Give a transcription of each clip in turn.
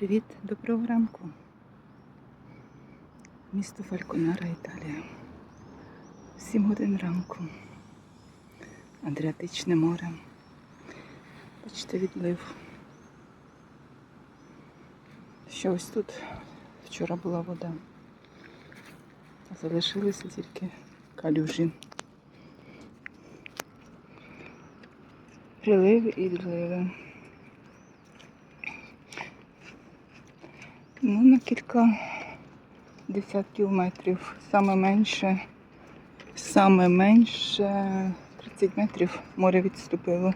Привіт, доброго ранку. Місто Фальконара, Італія. Сім годин ранку. Адріатичне море. Бачите, відлив. Що ось тут вчора була вода. Залишилися тільки калюжі. Прилив і відливи. Ну, на кілька десятків метрів. Саме менше, саме менше 30 метрів море відступило.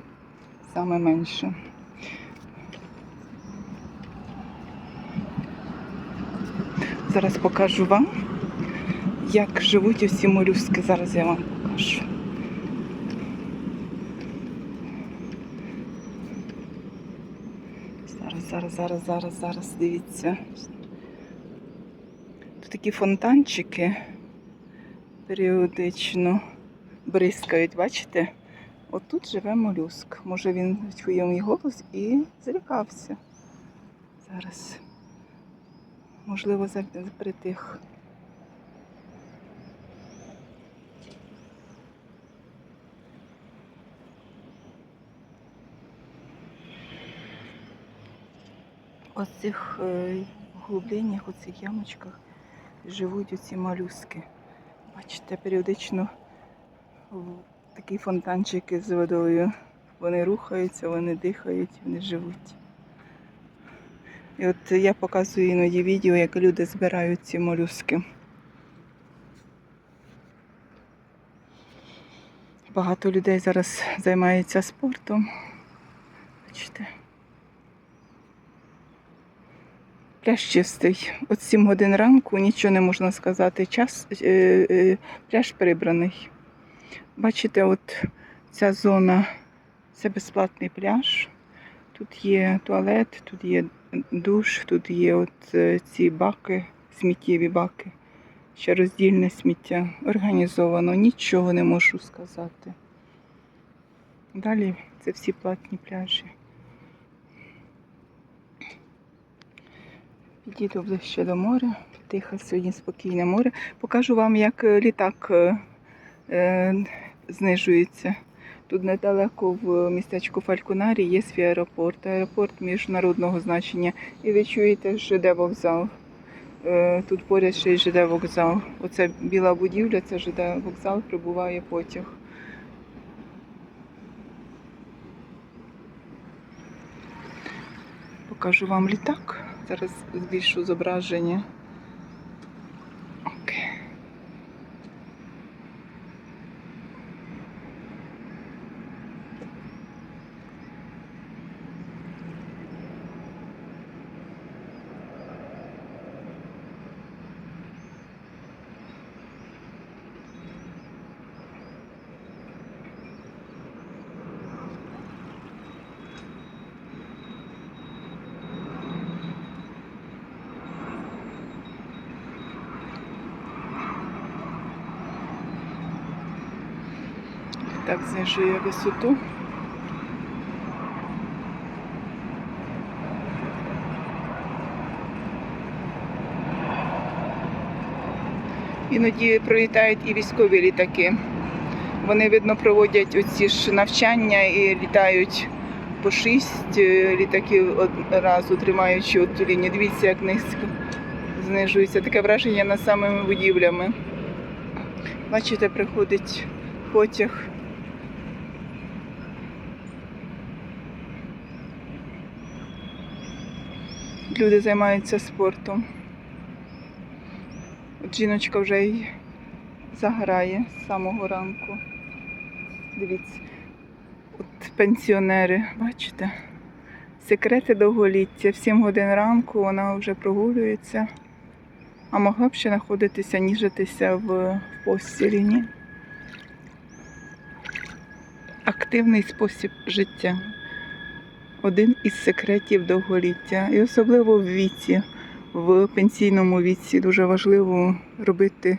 Саме менше. Зараз покажу вам, як живуть усі молюски. Зараз я вам покажу. Зараз, зараз, зараз, зараз, зараз, дивіться. Тут такі фонтанчики періодично бризкають, бачите? Отут живе молюск. Може він чує мій голос і злякався. Зараз. Можливо, притих. Ось цих е, глибинях, оцих ямочках живуть оці малюски. Бачите, періодично такі фонтанчики з водою. Вони рухаються, вони дихають, вони живуть. І от я показую іноді відео, як люди збирають ці молюски. Багато людей зараз займається спортом. Бачите. Пляж чистий. От 7 годин ранку нічого не можна сказати. Час, е, е, пляж прибраний. Бачите, от ця зона це безплатний пляж. Тут є туалет, тут є душ, тут є от е, ці баки, сміттєві баки. Ще роздільне сміття. Організовано, нічого не можу сказати. Далі це всі платні пляжі. Підійду ближче до моря. Тихе сьогодні спокійне море. Покажу вам, як е, літак е, е, знижується. Тут недалеко в містечку Фальконарі є свій аеропорт, аеропорт міжнародного значення. І ви чуєте ЖД вокзал. Е, Тут поряд ще й ЖД вокзал. Оце біла будівля, це ЖД вокзал, прибуває потяг. Покажу вам літак. Зараз збільшу зображення. Так знижує висоту. Іноді пролітають і військові літаки. Вони, видно, проводять оці ж навчання і літають по шість е, літаків одразу, тримаючи от лінію. Дивіться, як низько знижується. Таке враження над самими будівлями. Бачите, приходить потяг. Люди займаються спортом. От жіночка вже й заграє з самого ранку. Дивіться, от пенсіонери, бачите? Секрети довголіття. В 7 годин ранку вона вже прогулюється, а могла б ще знаходитися, ніжитися в постілі. Ні? Активний спосіб життя один із секретів довголіття. І особливо в віці, в пенсійному віці дуже важливо робити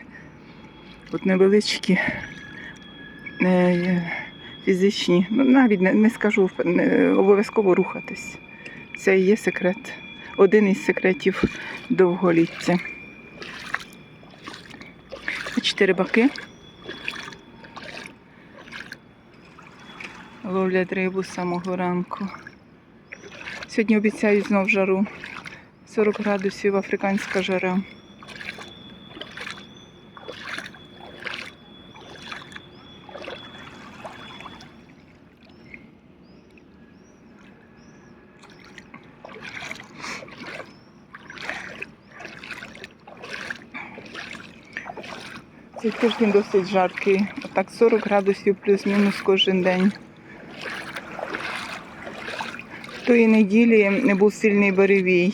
от невеличкі е, фізичні, ну навіть не, не скажу, обов'язково рухатись. Це і є секрет один із секретів довголіття. Бачите, рибаки ловлять рибу з самого ранку. Сьогодні обіцяють знов жару. 40 градусів африканська жара. Цей тиждень досить жаркий. Отак 40 градусів плюс-мінус кожен день. Тої неділі не був сильний буревій.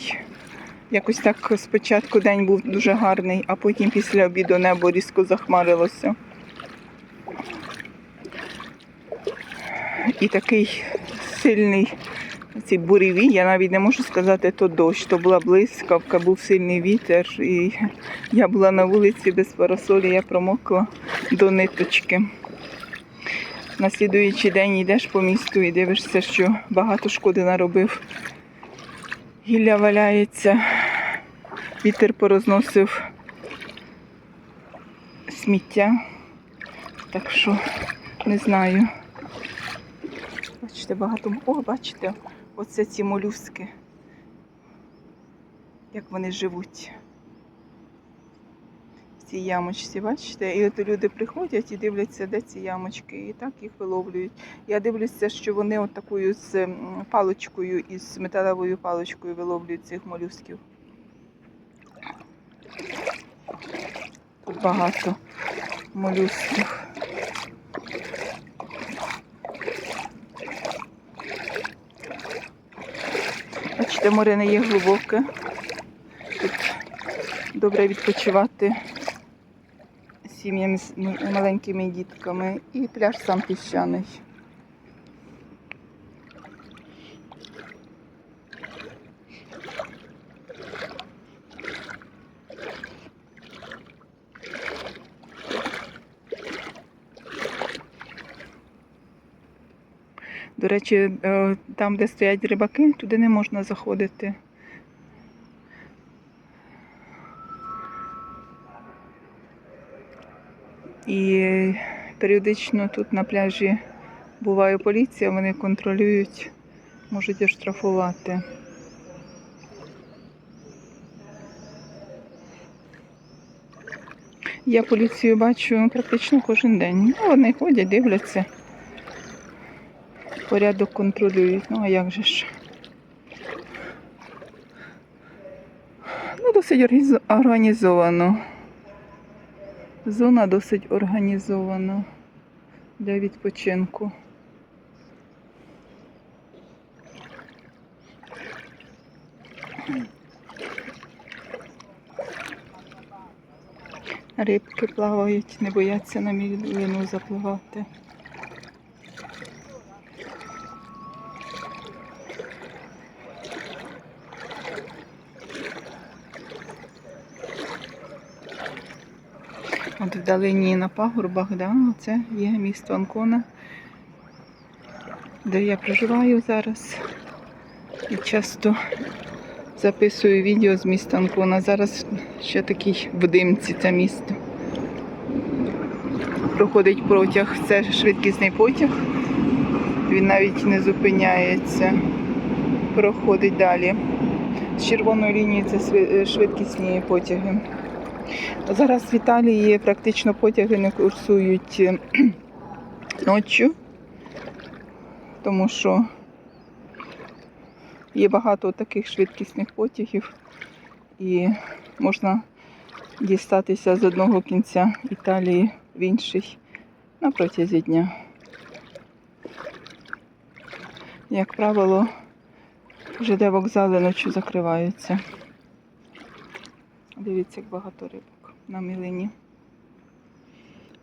Якось так спочатку день був дуже гарний, а потім після обіду небо різко захмарилося. І такий сильний цей буревій, я навіть не можу сказати, то дощ, то була блискавка, був сильний вітер, і я була на вулиці без парасолі, я промокла до ниточки. На слідуючий день йдеш по місту і дивишся, що багато шкоди наробив. Гілля валяється, вітер порозносив сміття. Так що не знаю. Бачите, багато. О, бачите, оце ці молюски. Як вони живуть. Цій ямочці, бачите? І от люди приходять і дивляться, де ці ямочки, і так їх виловлюють. Я дивлюся, що вони от такою з паличкою із металевою паличкою виловлюють цих молюсків. Тут багато молюсків. Бачите, море не є глибоке. Тут добре відпочивати сім'ями з маленькими дітками. І пляж сам піщаний. До речі, е, там, де стоять рибаки, туди не можна заходити. І періодично тут на пляжі буває поліція, вони контролюють, можуть оштрафувати. Я поліцію бачу практично кожен день. Ну, вони ходять, дивляться порядок контролюють. Ну а як же ж? Ну, досить організовано. Зона досить організована для відпочинку. Рибки плавають, не бояться на мілину запливати. От вдалині на пагорбах, да, це є місто Анкона, де я проживаю зараз. І часто записую відео з міста Анкона. Зараз ще такий в димці це місто. Проходить протяг, це швидкісний потяг. Він навіть не зупиняється, проходить далі. З червоної лінії це швидкісні потяги. Зараз в Італії практично потяги не курсують е, ночі, тому що є багато таких швидкісних потягів і можна дістатися з одного кінця Італії в інший на протязі дня. Як правило, ЖД вокзали ночі закриваються. Дивіться, як багато рибок на мілині.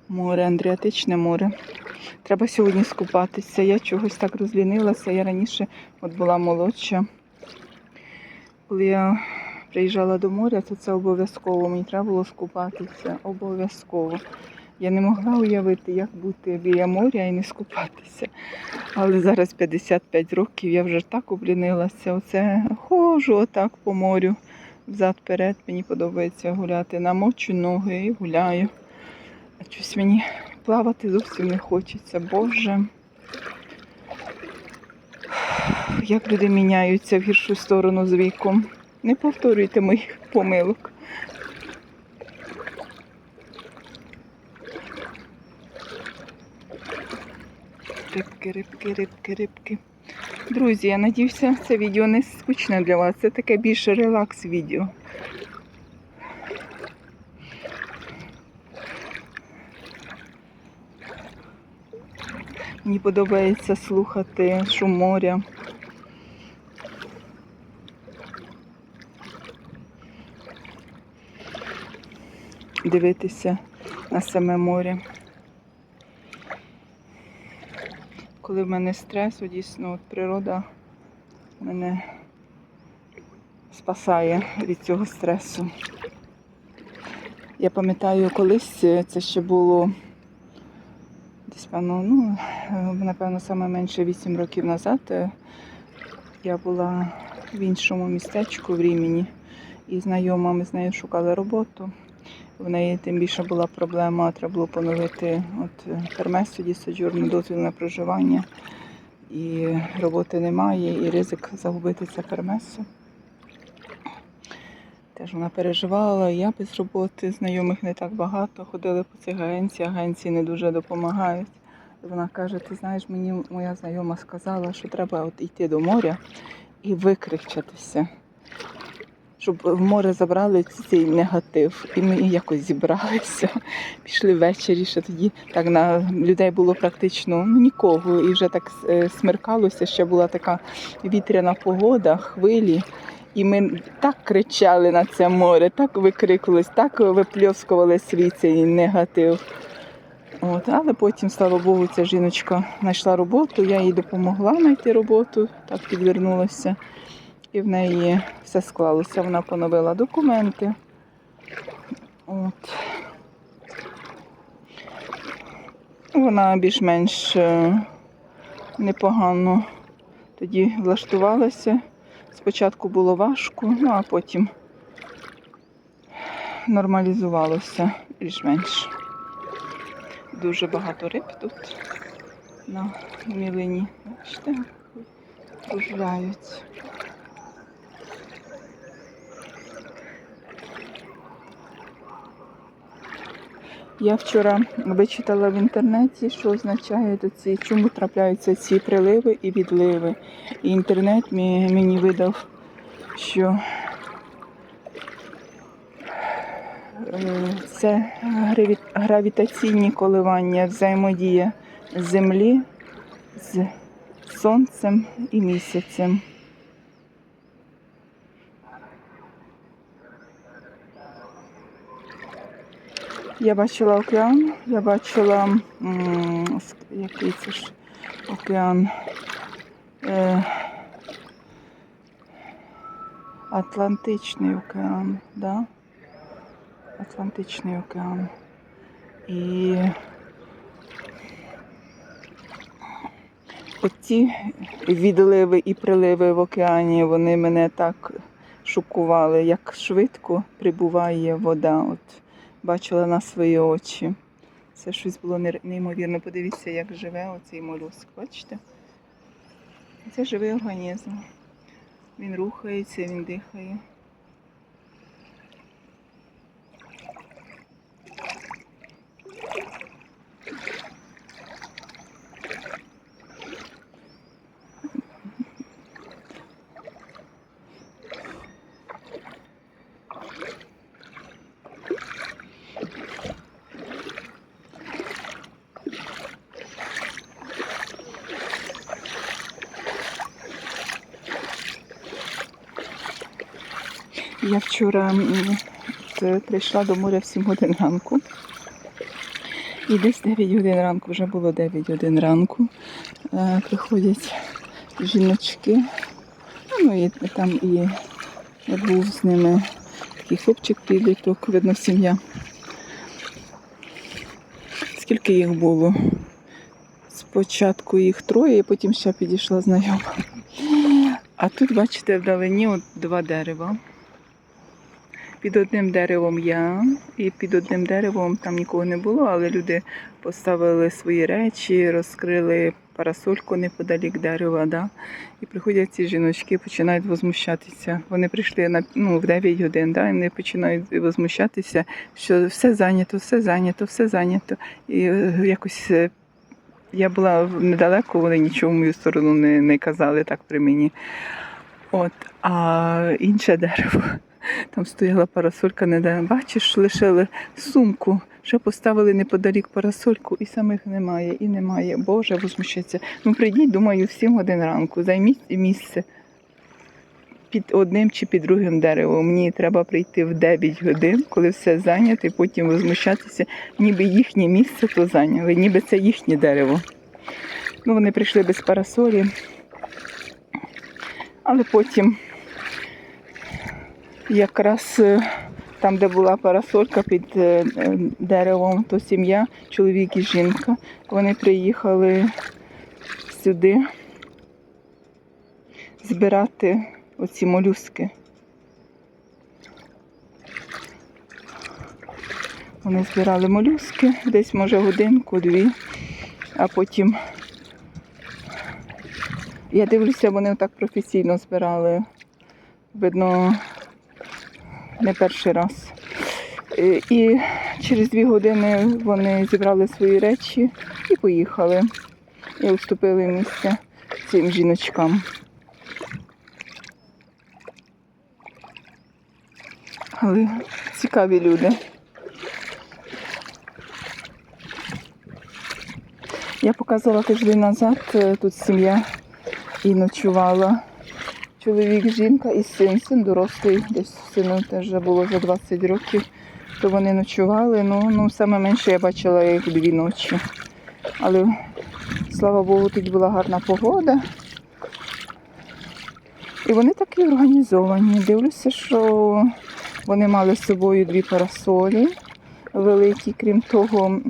Море, Андріатичне море. Треба сьогодні скупатися. Я чогось так розлінилася. Я раніше от була молодша. Коли я приїжджала до моря, то це обов'язково. Мені треба було скупатися. Обов'язково. Я не могла уявити, як бути біля моря і не скупатися. Але зараз 55 років, я вже так облінилася. Оце ходжу отак по морю. Взад-перед мені подобається гуляти. Намочу ноги і гуляю. А щось мені плавати зовсім не хочеться. Боже. Як люди міняються в гіршу сторону з віком. Не повторюйте моїх помилок. Рибки, рибки, рибки, рибки. Друзі, я надіюся, це відео не скучне для вас. Це таке більше релакс відео. Мені подобається слухати шум моря. Дивитися на саме море. Коли в мене стрес, дійсно от природа мене спасає від цього стресу. Я пам'ятаю, колись е, це ще було десь певно, ну, е, напевно, саме менше 8 років назад. е, Я була в іншому містечку в Рімені і знайома, ми з нею шукали роботу. В неї тим більше була проблема, треба було поновити от е, пермесу дісаджурний дозвіл на проживання. І роботи немає, і ризик загубити це пермесу. Теж вона переживала, я без роботи, знайомих не так багато. Ходили по цих агенціях, агенції не дуже допомагають. Вона каже: ти знаєш, мені моя знайома сказала, що треба от йти до моря і викричатися щоб в море забрали цей негатив. І ми якось зібралися. Пішли ввечері, ще тоді так на людей було практично ну, нікого. І вже так е, смеркалося, ще була така вітряна погода, хвилі. І ми так кричали на це море, так викрикувались, так випльоскували свій цей негатив. От, але потім, слава Богу, ця жіночка знайшла роботу, я їй допомогла знайти роботу, так підвернулася. І в неї все склалося. Вона поновила документи. От. Вона більш-менш е, непогано тоді влаштувалася. Спочатку було важко, ну а потім нормалізувалося більш-менш. Дуже багато риб тут на мілині. Бачите, кружляють. Я вчора вичитала в інтернеті, що означає ці, чому трапляються ці приливи і відливи. І інтернет мені видав, що е, це гравітаційні коливання, взаємодія Землі з Сонцем і місяцем. Я бачила океан, я бачила м, який це ж океан. Е, Атлантичний океан, да? Атлантичний океан. І оці відливи і приливи в океані, вони мене так шокували, як швидко прибуває вода. От бачила на свої очі. Це щось було неймовірно. Подивіться, як живе оцей молюск. Бачите? Це живий організм. Він рухається, він дихає. Я вчора прийшла до моря в 7 годин ранку. І десь 9 годин ранку, вже було 9 годин ранку. Е, приходять жіночки. Ну і там і був з ними такий хлопчик підліток, видно, сім'я. Скільки їх було? Спочатку їх троє, потім ще підійшла знайома. А тут, бачите, вдалині от два дерева. Під одним деревом я, і під одним деревом там нікого не було, але люди поставили свої речі, розкрили парасольку неподалік дерева. Да? І приходять ці жіночки, починають возмущатися. Вони прийшли на ну, в 9 годин, да? і вони починають возмущатися, що все зайнято, все зайнято, все зайнято. І е, якось е, я була недалеко, вони нічого в мою сторону не, не казали так при мені. От, а інше дерево. Там стояла парасолька, не де бачиш, лишили сумку. Ще поставили неподалік парасольку, і самих немає, і немає. Боже, возмущаться. Ну прийдіть, думаю, в 7 годин ранку. Займіть місце під одним чи під другим деревом. Мені треба прийти в 9 годин, коли все зайнято, і потім возмущатися, ніби їхнє місце то зайняли, ніби це їхнє дерево. Ну, вони прийшли без парасолі, але потім якраз е, там, де була парасолька під е, е, деревом, то сім'я, чоловік і жінка. Вони приїхали сюди збирати оці молюски. Вони збирали молюски десь, може, годинку-дві, а потім я дивлюся, вони так професійно збирали. Видно, не перший раз. Е, І через дві години вони зібрали свої речі і поїхали. І уступили місце цим жіночкам. Але цікаві люди. Я показувала тиждень назад, е, тут сім'я і ночувала. Чоловік, жінка і син. Син дорослий, десь сину теж вже було за 20 років, то вони ночували. Ну, ну саме менше я бачила їх дві ночі. Але слава Богу, тут була гарна погода. І вони такі організовані. Дивлюся, що вони мали з собою дві парасолі великі. Крім того,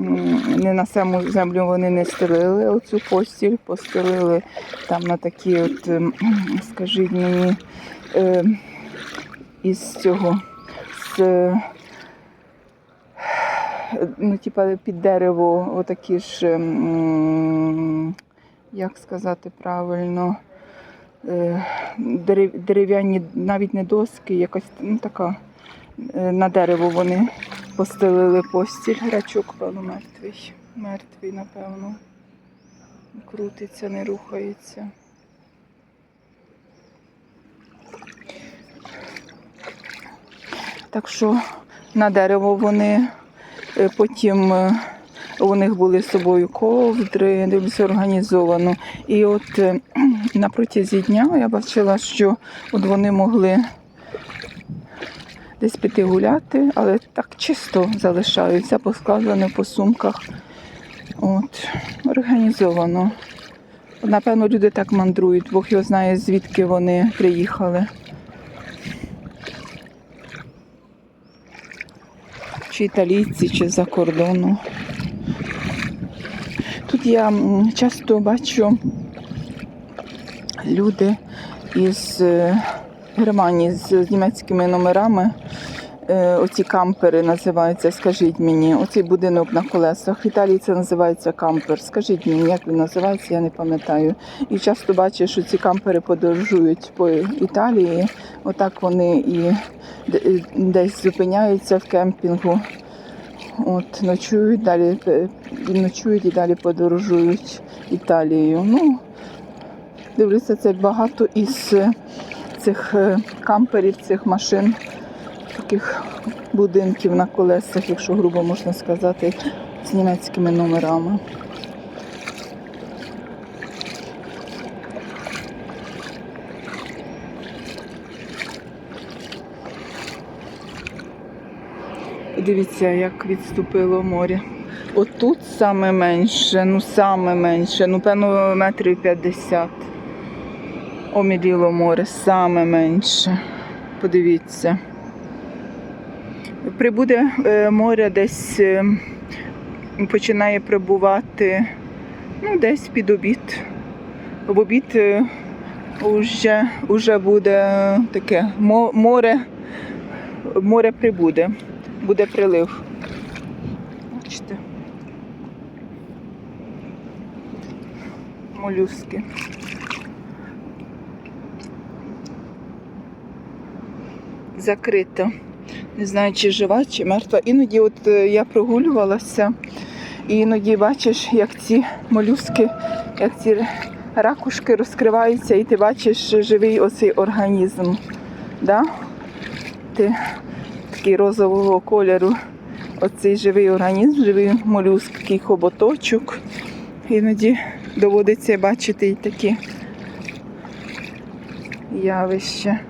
не на саму землю вони не стелили оцю постіль, постелили там на такі, от, ем, скажіть мені, е, із цього, з, ну, типа під дерево, отакі ж, ем, як сказати правильно, е, дерев'яні, навіть не доски, якась ну, така. е, На дерево вони постелили постіль. Грачок, певно, мертвий. Мертвий, напевно. Крутиться, не рухається. Так що на дерево вони е, потім е, у них були з собою ковдри, дивлюся організовано. І от е, на протязі дня я бачила, що от вони могли десь піти гуляти, але так чисто залишаються, поскладені по сумках. От, організовано. Напевно, люди так мандрують, Бог його знає, звідки вони приїхали. Чи італійці, чи за кордону. Тут я часто бачу люди із е, Германії з, з німецькими номерами. Е, Оці кампери називаються, скажіть мені, оцей будинок на колесах. В Італії це називається кампер. Скажіть мені, як він називається, я не пам'ятаю. І часто бачу, що ці кампери подорожують по Італії. Отак вони і десь зупиняються в кемпінгу. От, ночують, далі е, ночують і далі подорожують Італією. Ну, дивлюся, це багато із цих е, камперів, цих машин, таких будинків на колесах, якщо грубо можна сказати, з німецькими номерами. Подивіться, як відступило море. Отут саме менше, ну саме менше, ну певно метрів 50. Оміліло море, саме менше. Подивіться. Прибуде е, море десь е, починає прибувати ну, десь під обід. В обід е, уже, уже буде таке море, море прибуде, буде прилив. Бачите? Молюски. Закрита. Не знаю, чи жива, чи мертва. Іноді от е, я прогулювалася, і іноді бачиш, як ці молюски, як ці ракушки розкриваються, і ти бачиш живий оцей організм. Да? Ти такий розового кольору. Оцей живий організм, живий молюск, такий хоботочок. Іноді доводиться бачити і такі явища.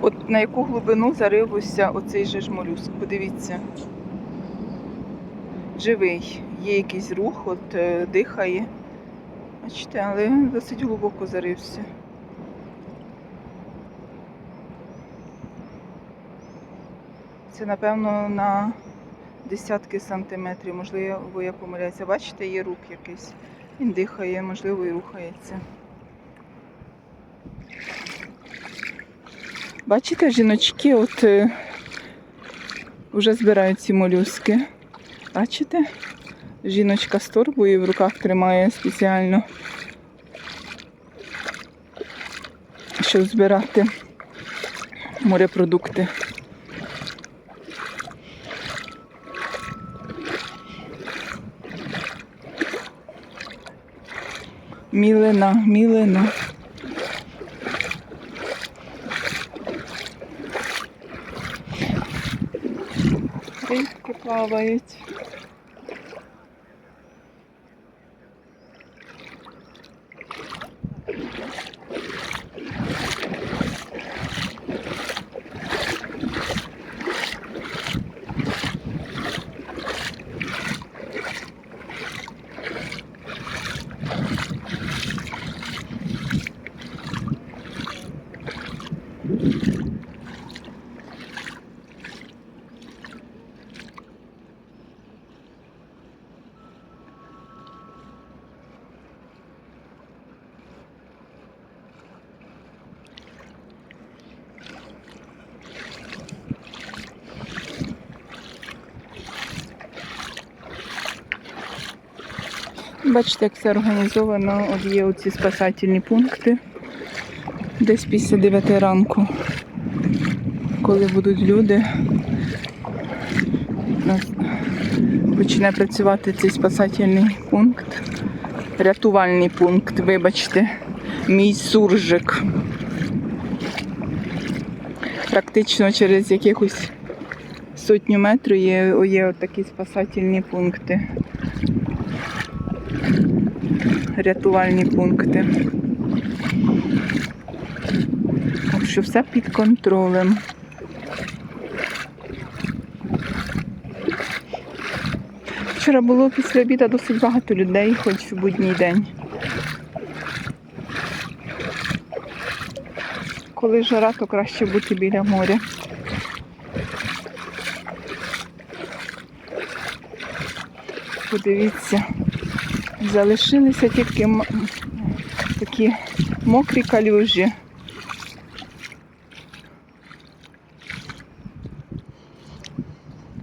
От на яку глибину зарився оцей же ж молюск. Подивіться. Живий. Є якийсь рух, от е, дихає. Бачите, але досить глибоко зарився. Це, напевно, на десятки сантиметрів, можливо, я помиляюся. Бачите, є рух якийсь. Він дихає, можливо, і рухається. Бачите, жіночки от е, вже збирають ці молюски. Бачите? Жіночка з торбою в руках тримає спеціально, щоб збирати морепродукти. Мілина, мілина. Рибки плавають. Бачите, як все організовано. От є оці спасательні пункти. Десь після 9 ранку, коли будуть люди, почне працювати цей спасательний пункт. Рятувальний пункт, вибачте, мій суржик. Практично через якихось сотню метрів є, є такі спасательні пункти рятувальні пункти. Так що все під контролем. Вчора було після обіду досить багато людей, хоч в будній день. Коли жара, то краще бути біля моря. Подивіться. Залишилися тільки такі мокрі калюжі.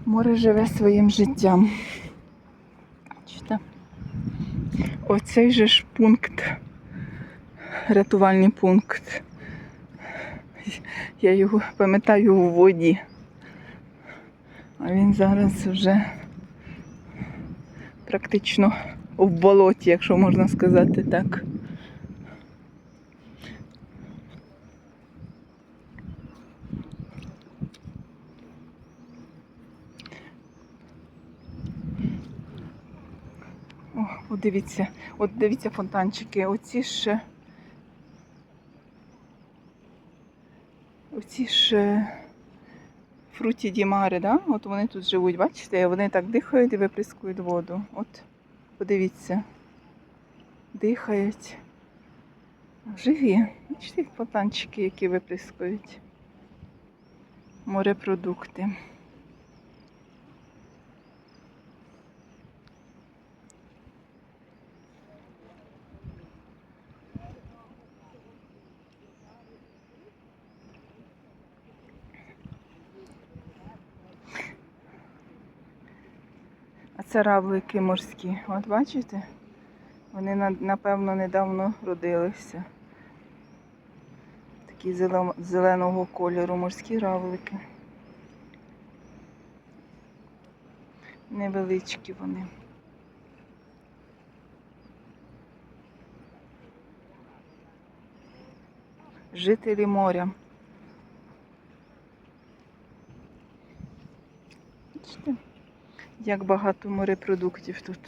Море живе своїм життям. Бачите? Оцей же ж пункт, рятувальний пункт. Я його пам'ятаю у воді. А він зараз вже практично в болоті, якщо можна сказати так. О, от дивіться, от дивіться фонтанчики, оці ж. Оці ж фруті дімари, да? От вони тут живуть, бачите, вони так дихають і виприскують воду. От, подивіться. Дихають. Живі. Бачите, фонтанчики, які виплескують. Морепродукти. А це равлики морські. От бачите? Вони напевно недавно родилися. Такі зеленого кольору морські равлики. Невеличкі вони. Жителі моря. Бачите, як багато морепродуктів тут.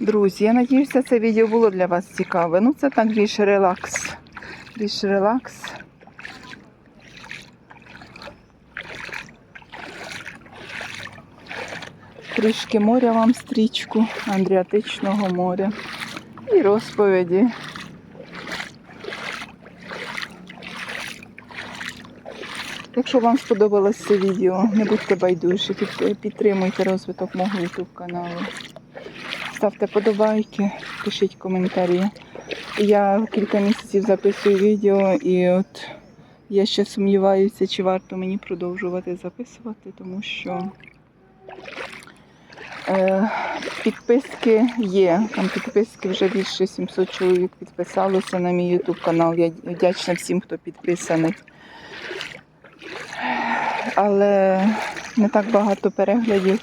Друзі, я надіюся, це відео було для вас цікаве. Ну, це так більш релакс. Більш релакс. Трішки моря вам стрічку, Андріатичного моря. І розповіді. Якщо вам сподобалось це відео, не будьте байдужі, підтримуйте розвиток мого YouTube каналу. Ставте подобайки, пишіть коментарі. Я кілька місяців записую відео і от я ще сумніваюся, чи варто мені продовжувати записувати, тому що е, підписки є. Там підписки вже більше 700 чоловік підписалося на мій YouTube канал. Я вдячна всім, хто підписаний. Але не так багато переглядів.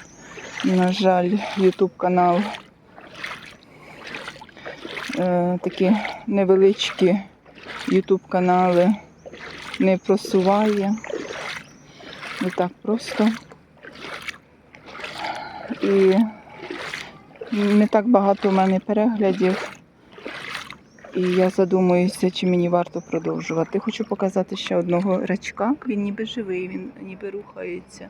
На жаль, YouTube канал е, такі невеличкі YouTube канали не просуває. Не так просто. І не так багато в мене переглядів. І я задумуюся, чи мені варто продовжувати. Хочу показати ще одного рачка. Він ніби живий, він ніби рухається.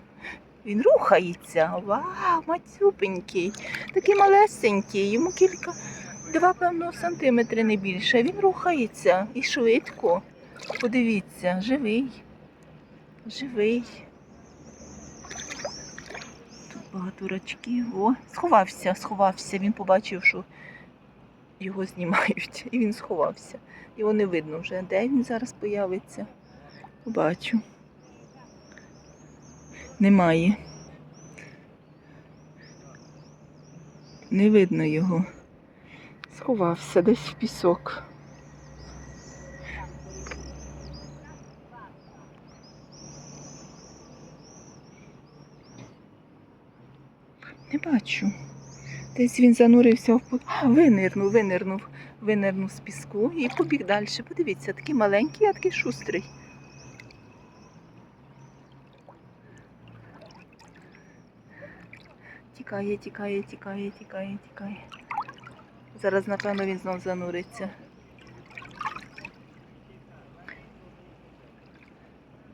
Він рухається. Вау, мацюпенький. Такий малесенький, йому кілька, два, певно, сантиметри не більше. Він рухається і швидко. Подивіться, живий. Живий. Тут багато рачків. О, сховався, сховався. Він побачив, що його знімають. І він сховався. Його не видно вже. Де він зараз появиться? Побачу. Немає. Не видно його. Сховався десь в пісок. Не бачу. Десь він занурився в А, винирнув, винирнув, винирнув з піску і побіг далі. Подивіться, такий маленький, а такий шустрий. Тікає, тікає, тікає, тікає, тікає. Зараз, напевно, він знов зануриться.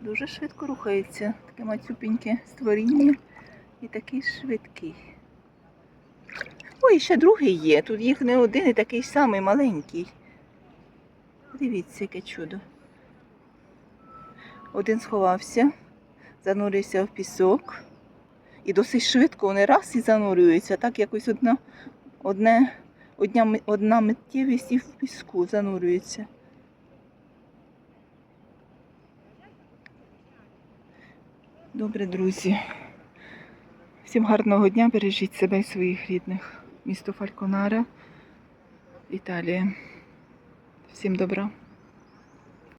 Дуже швидко рухається. Таке мацюпеньке створіння і такий швидкий. Ой, ще другий є. Тут їх не один і такий самий маленький. Дивіться, яке чудо. Один сховався, занурився в пісок. І досить швидко вони раз і занурюються. Так якось одна, одне, одня, одна миттєвість і в піску занурюється. Добре, друзі. Всім гарного дня, бережіть себе і своїх рідних. Місто Фальконара, Італія. Всім добра.